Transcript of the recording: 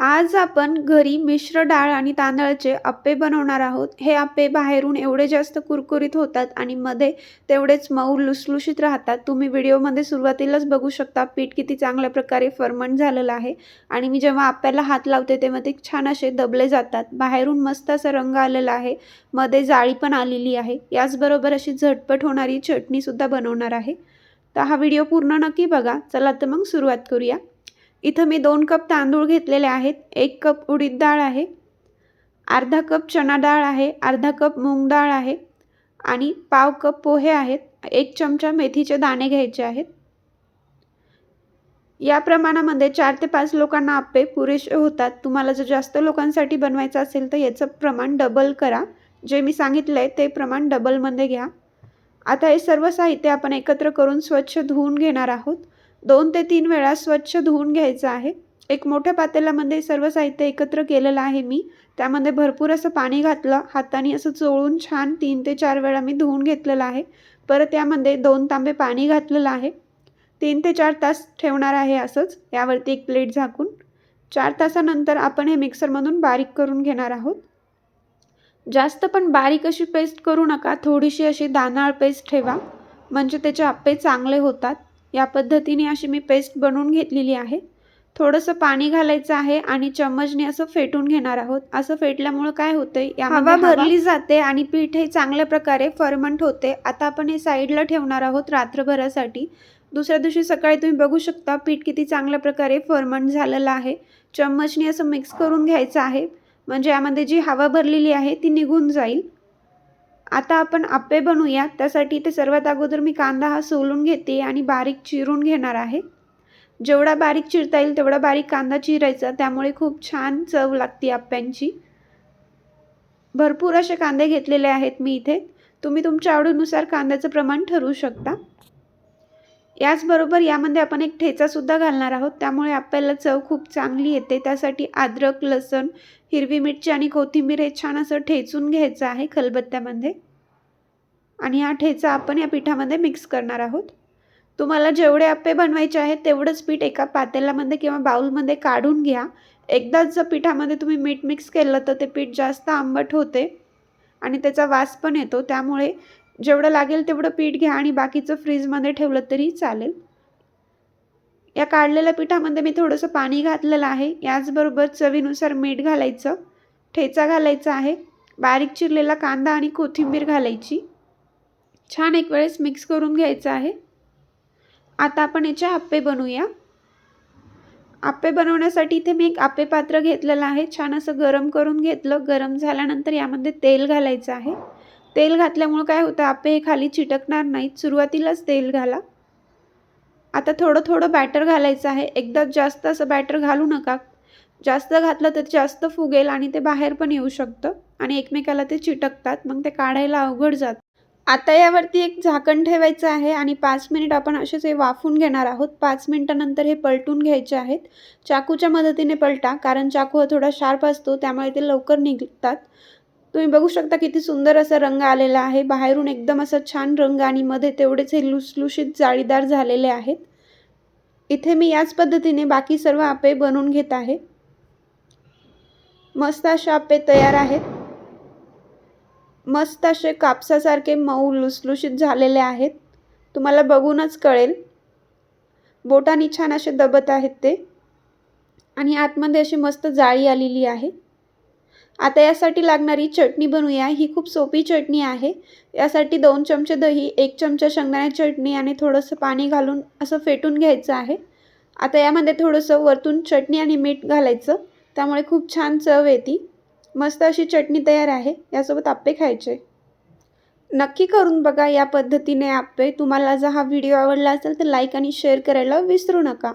आज आपण घरी मिश्र डाळ आणि तांदळाचे अप्पे बनवणार आहोत. हे अप्पे बाहेरून एवढे जास्त कुरकुरीत होतात आणि मध्ये तेवढेच मऊ लुसलुशीत राहतात. तुम्ही व्हिडिओमध्ये सुरुवातीलाच बघू शकता पीठ किती चांगल्या प्रकारे फर्मंट झालेलं आहे आणि मी जेव्हा अप्प्याला हात लावते तेव्हा ते छान असे दबले जातात. बाहेरून मस्त असा रंग आलेला आहे. मध्ये जाळी पण आलेली आहे. याचबरोबर अशी झटपट होणारी चटणीसुद्धा बनवणार आहे. तर हा व्हिडिओ पूर्ण नक्की बघा. चला तर मग सुरुवात करूया. इथं मी दोन कप तांदूळ घेतलेले आहेत. एक कप उडीद डाळ आहे. अर्धा कप चणा डाळ आहे. अर्धा कप मूग डाळ आहे. आणि पाव कप पोहे आहेत. एक चमचा मेथीचे दाणे घ्यायचे आहेत. या प्रमाणामध्ये चार ते पाच लोकांना आप्पे पुरेसे होतात. तुम्हाला जर जास्त लोकांसाठी बनवायचं असेल तर याचं प्रमाण डबल करा. जे मी सांगितलं आहे ते प्रमाण डबलमध्ये घ्या. आता हे सर्व साहित्य आपण एकत्र करून स्वच्छ धुवून घेणार आहोत. दोन ते तीन वेळा स्वच्छ धुवून घ्यायचं आहे. एक मोठ्या पातेल्यामध्ये सर्व साहित्य एकत्र केलेलं आहे मी. त्यामध्ये भरपूर असं पाणी घातलं हाताने असं चोळून छान तीन ते चार वेळा मी धुवून घेतलेलं आहे. परत त्यामध्ये दोन तांबे पाणी घातलेलं आहे. तीन ते चार तास ठेवणार आहे असंच. यावरती एक प्लेट झाकून. चार तासानंतर आपण हे मिक्सरमधून बारीक करून घेणार आहोत. जास्त पण बारीक अशी पेस्ट करू नका. थोडीशी अशी दानाळ पेस्ट ठेवा. म्हणजे त्याचे आप्पे चांगले होतात. या पद्धतीने अशी मी पेस्ट बनवून घेतलेली आहे. थोडंसं पाणी घालायचं आहे आणि चम्मचने असं फेटून घेणार आहोत. असं फेटल्यामुळं काय होतंय? या हवा भरली जाते आणि पीठ हे चांगल्या प्रकारे फर्मंट होते. आता आपण हे साईडला ठेवणार आहोत रात्रभरासाठी. दुसऱ्या दिवशी सकाळी तुम्ही बघू शकता पीठ किती चांगल्या प्रकारे फर्मंट झालेलं आहे. चम्मचने असं मिक्स करून घ्यायचं आहे. म्हणजे यामध्ये जी हवा भरलेली आहे ती निघून जाईल. आता आपण आप्पे बनवूया त्यासाठी ते सर्वात अगोदर मी कांदा हा सोलून घेते आणि बारीक चिरून घेणार आहे. जेवढा बारीक चिरता येईल तेवढा बारीक कांदा चिरायचा. त्यामुळे खूप छान चव लागते आप्प्यांची. भरपूर असे कांदे घेतलेले आहेत मी इथे. तुम्ही तुमच्या आवडीनुसार कांद्याचं प्रमाण ठरवू शकता. याचबरोबर यामध्ये आपण एक ठेचासुद्धा घालणार आहोत. त्यामुळे आपल्याला चव खूप चांगली येते. त्यासाठी अद्रक लसण हिरवी मिरची आणि कोथिंबीर हे छान असं ठेचून घ्यायचं आहे खलबत्त्यामध्ये. आणि हा ठेचा आपण या पिठामध्ये मिक्स करणार आहोत. तुम्हाला जेवढे आप्पे बनवायचे आहेत तेवढंच पीठ एका पातेल्यामध्ये किंवा बाऊलमध्ये काढून घ्या. एकदाच जर पिठामध्ये तुम्ही मीठ मिक्स केलं तर ते पीठ जास्त आंबट होते आणि त्याचा वास पण येतो. त्यामुळे जेवढं लागेल तेवढं पीठ घ्या आणि बाकीचं फ्रीजमध्ये ठेवलं तरी चालेल. या काढलेल्या पिठामध्ये मी थोडंसं पाणी घातलेलं आहे. याचबरोबर चवीनुसार मीठ घालायचं ठेचा घालायचा आहे बारीक चिरलेला कांदा आणि कोथिंबीर घालायची. छान एक वेळेस मिक्स करून घ्यायचं आहे. आता आपण याचे आप्पे बनवूया. आप्पे बनवण्यासाठी इथे मी एक आप्पे पात्र घेतलेलं आहे. छान असं गरम करून घेतलं. गरम झाल्यानंतर यामध्ये तेल घालायचं आहे. तेल घातल्यामुळं काय होतं? आपे हे खाली चिटकणार नाहीत. सुरुवातीलाच तेल घाला. आता थोडं थोडं बॅटर घालायचं आहे. एकदा जास्त असं बॅटर घालू नका. जास्त घातलं तर जास्त फुगेल आणि ते बाहेर पण येऊ शकतं आणि एकमेकाला ते चिटकतात. मग ते काढायला अवघड जात. आता यावरती एक झाकण ठेवायचं आहे आणि पाच मिनिट आपण असेच हे वाफून घेणार आहोत. पाच मिनिटानंतर हे पलटून घ्यायचे आहेत. चाकूच्या मदतीने पलटा कारण चाकू हा थोडा शार्प असतो त्यामुळे ते लवकर निघतात. तुम्ही बघू शकता किती सुंदर असा रंग आलेला आहे. बाहेरून एकदम असा छान रंग आणि मध्ये तेवढेच हे लुसलुशीत जाळीदार झालेले आहेत. इथे मी याच पद्धतीने बाकी सर्व आपे बनवून घेत आहे. मस्त असे आपे तयार आहेत. मस्त असे कापसासारखे मऊ लुसलुशीत झालेले आहेत. तुम्हाला बघूनच कळेल. बोटानी छान असे दबत आहेत ते. आणि आतमध्ये अशी मस्त जाळी आलेली आहे. आता यासाठी लागणारी चटणी बनवूया. ही खूप सोपी चटणी आहे. यासाठी दोन चमचे दही एक चमचा शेंगदाण्याची चटणी आणि थोडंसं पाणी घालून असं फेटून घ्यायचं आहे. आता यामध्ये थोडंसं वरतून चटणी आणि मीठ घालायचं. त्यामुळे खूप छान चव येते. मस्त अशी चटणी तयार आहे. यासोबत आप्पे खायचे. नक्की करून बघा या पद्धतीने आप्पे. तुम्हाला जर हा व्हिडिओ आवडला असेल तर लाईक आणि शेअर करायला विसरू नका.